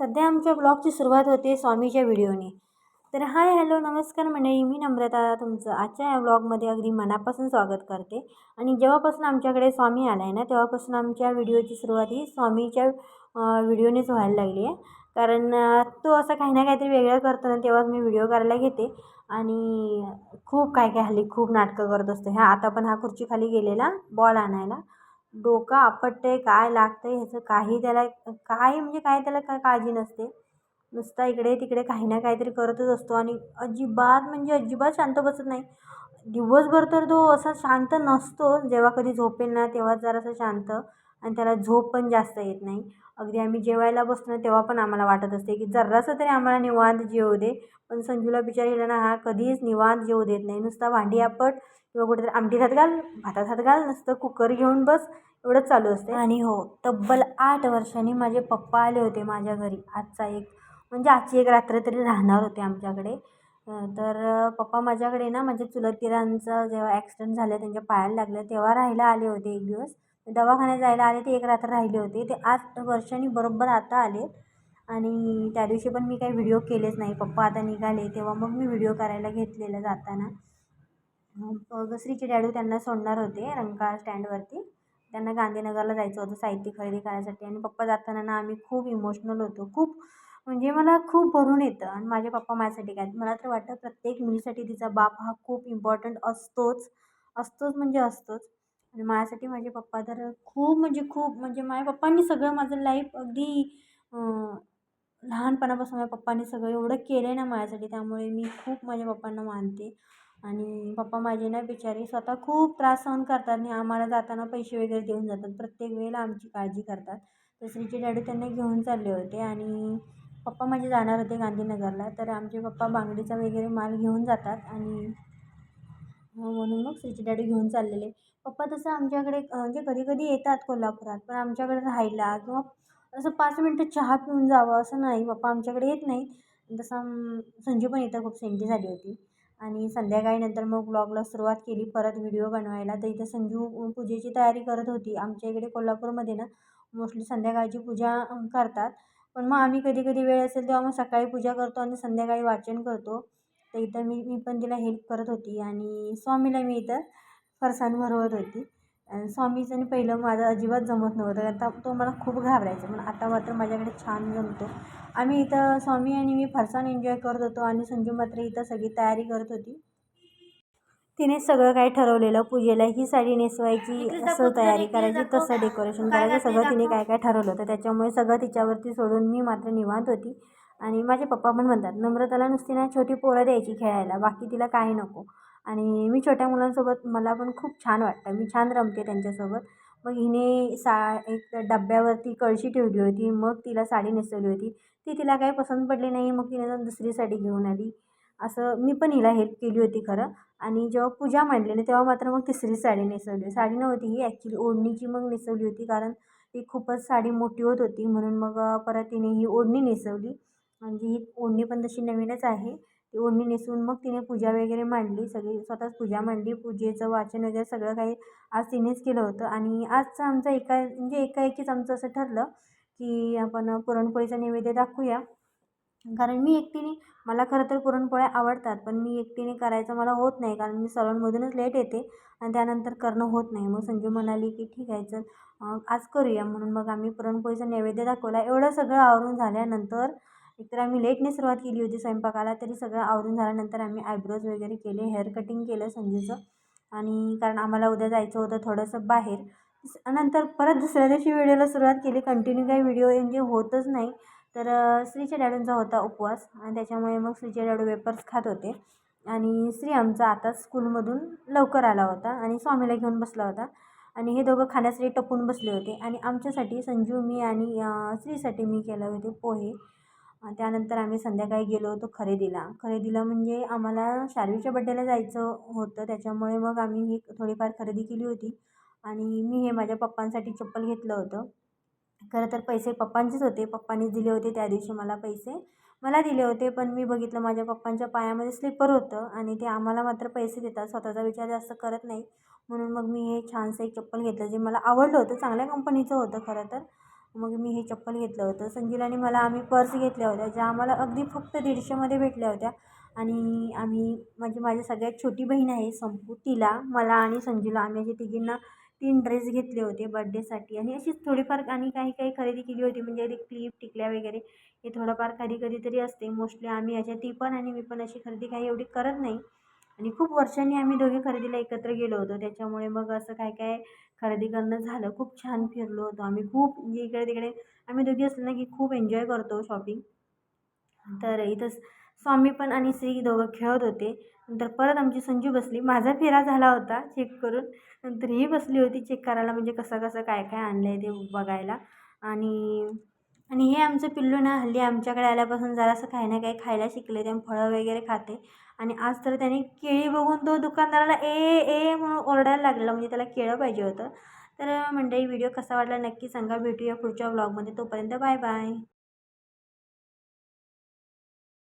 सध्या आमच्या ब्लॉगची सुरुवात होते स्वामीच्या व्हिडिओने. तर हाय हॅलो नमस्कार मंडळी मी नम्रता तुमचं आजच्या या ब्लॉगमध्ये अगदी मनापासून स्वागत करते. आणि जेव्हापासून आमच्याकडे स्वामी आला आहे ना तेव्हापासून आमच्या व्हिडिओची सुरुवात ही स्वामीच्या व्हिडिओनेच व्हायला लागली आहे. कारण तो असं काही ना काहीतरी वेगळं करतो ना तेव्हाच मी व्हिडिओ करायला घेते. आणि खूप काय काय हल्ली खूप नाटकं करत असतो. ह्या आता पण हा खुर्ची खाली गेलेला बॉल आणायला. डोकं आपटतं आहे काय लागतं आहे ह्याचं काही त्याला काही म्हणजे काय त्याला काय काळजी नसते. नुसता इकडे तिकडे काही ना काहीतरी करतच असतो आणि अजिबात म्हणजे अजिबात शांत बसत नाही. दिवसभर तर तो असा शांत नसतो जेव्हा कधी झोपेल ना तेव्हा जरासा शांत. आणि त्याला झोप पण जास्त येत नाही. अगदी आम्ही जेवायला बसतो ना तेव्हा पण आम्हाला वाटत असते की जरासं तरी आम्हाला निवांत जेवू दे. पण संजूला बिचारी गेला ना हा कधीच निवांत जेवू देत नाही. नुसता भांडी आपट किंवा कुठेतरी आमटीत हात घाल भातात हात घाल नुसतं कुकर घेऊन बस एवढंच चालू असते. आणि हो तब्बल आठ वर्षांनी माझे पप्पा आले होते माझ्या घरी. आजचा एक म्हणजे आजची एक रात्र तरी राहणार होते आमच्याकडे. तर पप्पा माझ्याकडे ना म्हणजे माझ्या चुलततिरांचा जेव्हा ॲक्सिडेंट झालं त्यांच्या पायाला लागलं तेव्हा राहायला आले होते एक दिवस. दवाखान्यात जायला आले ते एक रात्र राहिले होते. ते आठ वर्षांनी बरोबर आता आले. आणि त्या दिवशी पण मी काही व्हिडिओ केलेच नाही. पप्पा आता निघाले तेव्हा मग मी व्हिडिओ करायला घेतलेलं जाताना. मग श्रीचे डॅडू त्यांना सोडणार होते रंकाळ स्टँडवरती त्यांना गांधीनगरला जायचं होतं साहित्य खरेदी करायसाठी. आणि पप्पा जाताना ना आम्ही खूप इमोशनल होतो. खूप म्हणजे मला खूप भरून येतं. आणि माझे पप्पा माझ्यासाठी काय? मला तर वाटतं प्रत्येक मुलीसाठी तिचा बाप हा खूप इम्पॉर्टंट असतोच. असतोच म्हणजे असतोच. आणि माझ्यासाठी माझे पप्पा तर खूप म्हणजे खूप म्हणजे माझ्या पप्पांनी सगळं माझं लाईफ अगदी लहानपणापासून माझ्या पप्पांनी सगळं एवढं केलं आहे ना माझ्यासाठी त्यामुळे मी खूप माझ्या पप्पांना मानते. आणि पप्पा माझे ना बिचारे स्वतः खूप त्रास सहन करतात आणि आम्हाला जाताना पैसे वगैरे देऊन जातात. प्रत्येक वेळेला आमची काळजी करतात. तसरीचे डॅडू डॅडी त्यांना घेऊन चालले होते आणि पप्पा माझे जाणार होते गांधीनगरला. तर आमचे पप्पा बांगडीचा वगैरे माल घेऊन जातात आणि हो, म्हणून मग श्रीचे डॅडी घेऊन चाललेले. पप्पा तसं आमच्याकडे म्हणजे कधी कधी येतात कोल्हापुरात पण आमच्याकडे राहायला किंवा असं पाच मिनटं चहा पिऊन जावं असं नाही. पप्पा आमच्याकडे येत नाही तसं संजू पण इथं खूप सेंटी झाली होती. आणि संध्याकाळी नंतर मग ब्लॉगला सुरुवात केली परत व्हिडिओ बनवायला. तर इथं संजू पूजेची तयारी करत होती. आमच्या इकडे कोल्हापूरमध्ये ना मोस्टली संध्याकाळची पूजा करतात. पण मग आम्ही कधी कधी वेळ असेल तेव्हा मग सकाळी पूजा करतो आणि संध्याकाळी वाचन करतो. तर इथं मी मी पण तिला हेल्प करत होती आणि स्वामीला मी इथं फरसाण भरवत होती. आणि स्वामीचं आणि पहिलं माझं अजिबात जमत नव्हतं. आता तो मला खूप घाबरायचा. पण आता मात्र माझ्याकडे छान जमतो. आम्ही इथं स्वामी आणि मी फरसाण एन्जॉय करत होतो आणि संजू मात्र इथं सगळी तयारी करत होती. तिने सगळं काही ठरवलेलं पूजेला ही साडी नेसवायची असं तयारी करायची तसं डेकोरेशन करायचं सगळं तिने काय काय ठरवलं. होतं त्याच्यामुळे सगळं तिच्यावरती सोडून मी मात्र निवांत होती. आणि माझे पप्पा पण म्हणतात नम्रताला नुसती ना छोटी पोरं द्यायची खेळायला बाकी तिला काही नको. आणि मी छोट्या मुलांसोबत मला पण खूप छान वाटतं. मी छान रमते त्यांच्यासोबत. मग हिने सा एक डब्यावरती कळशी ठेवली होती मग तिला साडी नेसवली होती. ती तिला काही पसंत पडली नाही मग तिने जाऊन दुसरी साडी घेऊन आली. असं मी पण हिला हेल्प केली होती खरं. आणि जेव्हा पूजा मांडलेली तेव्हा मात्र मग तिसरी साडी नेसवली. साडी नव्हती ही ॲक्च्युली ओढणीची मग नेसवली होती कारण ती खूपच साडी मोठी होत होती. म्हणून मग परत तिने ही ओढणी नेसवली. म्हणजे ही ओढणी पण तशी नवीनच आहे. ती ओढणी नेसून मग तिने पूजा वगैरे मांडली. सगळी स्वतःच पूजा मांडली. पूजेचं वाचन वगैरे सगळं काही आज तिनेच केलं होतं. आणि आजचं आमचं एका म्हणजे एकाएकीच आमचं असं ठरलं की आपण पुरणपोळीचा नैवेद्य दाखवूया. कारण मी एकटीने मला खरं तर पुरणपोळ्या आवडतात पण मी एकटीने करायचं मला होत नाही. कारण मी सलॉनमधूनच लेट येते आणि त्यानंतर करणं होत नाही. मग संजू म्हणाली की ठीक आहे चल आज करूया. म्हणून मग आम्ही पुरणपोळीचा नैवेद्य दाखवला. एवढं सगळं आवरून झाल्यानंतर एकतर आम्ही लेटने सुरुवात केली होती स्वयंपाकाला तरी सगळं आवरून झाल्यानंतर आम्ही आयब्रोज वगैरे केले हेअर कटिंग केलं संजूचं. आणि कारण आम्हाला उद्या जायचं होतं थोडंसं बाहेर. नंतर परत दुसऱ्या दिवशी व्हिडिओला सुरुवात केली. कंटिन्यू काही व्हिडिओ म्हणजे होतच नाही. तर श्रीच्या डॅडूंचा होता उपवास. आणि त्याच्यामुळे मग श्रीचे डॅडू वेपर्स खात होते. आणि श्री आमचा आता स्कूलमधून लवकर आला होता आणि स्वामीला घेऊन बसला होता. आणि हे दोघं खाण्यासाठी टपून बसले होते. आणि आमच्यासाठी संजू मी आणि स्त्रीसाठी श्रीसाठी मी केले होते पोहे. त्यानंतर आम्ही संध्याकाळी गेलो होतो खरेदीला. खरेदीला म्हणजे आम्हाला शार्वीच्या बड्डेला जायचं होतं. त्याच्यामुळे मग आम्ही ही थोडीफार खरेदी केली होती. आणि मी हे माझ्या पप्पांसाठी चप्पल घेतलं होतं. खरं तर पैसे पप्पांचेच होते. पप्पांनीच दिले होते त्या दिवशी मला पैसे. मला दिले होते पण मी बघितलं माझ्या पप्पांच्या पायामध्ये स्लिपर होतं आणि ते आम्हाला मात्र पैसे देतात. स्वतःचा विचार जास्त करत नाही. म्हणून मग मी हे छानसं एक चप्पल घेतलं जे मला आवडलं होतं. चांगल्या कंपनीचं होतं खरं तर. मग मी हे चप्पल घेतलं होतं. संजूला मला आम्ही पर्स घेतल्या होत्या ज्या आम्हाला अगदी फक्त दीडशेमध्ये भेटल्या होत्या. आणि आम्ही म्हणजे माझी सगळ्यात छोटी बहीण आहे संपू तिला मला आणि संजूला आम्ही असे तिघींना तीन ड्रेस घेतले होते बड्डेसाठी आणि अशीच थोडीफार आणि काही काही खरेदी केली होती म्हणजे ते क्लिप टिकल्या वगैरे हे थोडंफार कधी कधीतरी असते. मोस्टली आम्ही अशा ती पण आणि मी पण अशी खरेदी काही एवढी करत नाही. आणि खूप वर्षांनी आम्ही दोघे खरेदीला एकत्र गेलो होतो. त्याच्यामुळे मग असं काय काय खरेदी करणं झालं. खूप छान फिरलो होतो आम्ही. खूप म्हणजे इकडे तिकडे आम्ही दोघी असलो ना की खूप एन्जॉय करतो शॉपिंग तर इथं स्वामी पण आणि श्री दोघं खेळत होते. नंतर परत आमची संजू बसली. माझा फेरा झाला होता चेक करून. नंतर ही बसली होती चेक करायला म्हणजे कसं कसं काय काय आणलं आहे ते बघायला. आणि आणि हे आमचं पिल्लू ना हल्ली आमच्याकडे आल्यापासून जरासं काही ना काही खायला शिकले ते फळं वगैरे खाते. आणि आज तर त्याने केळी बघून तो दुकानदाराला ए ए म्हणून ओरडायला लागला म्हणजे त्याला केळं पाहिजे होतं. तर मंडळी व्हिडिओ कसा वाटला नक्की सांगा. भेटूया पुढच्या व्लॉगमध्ये तोपर्यंत बाय बाय.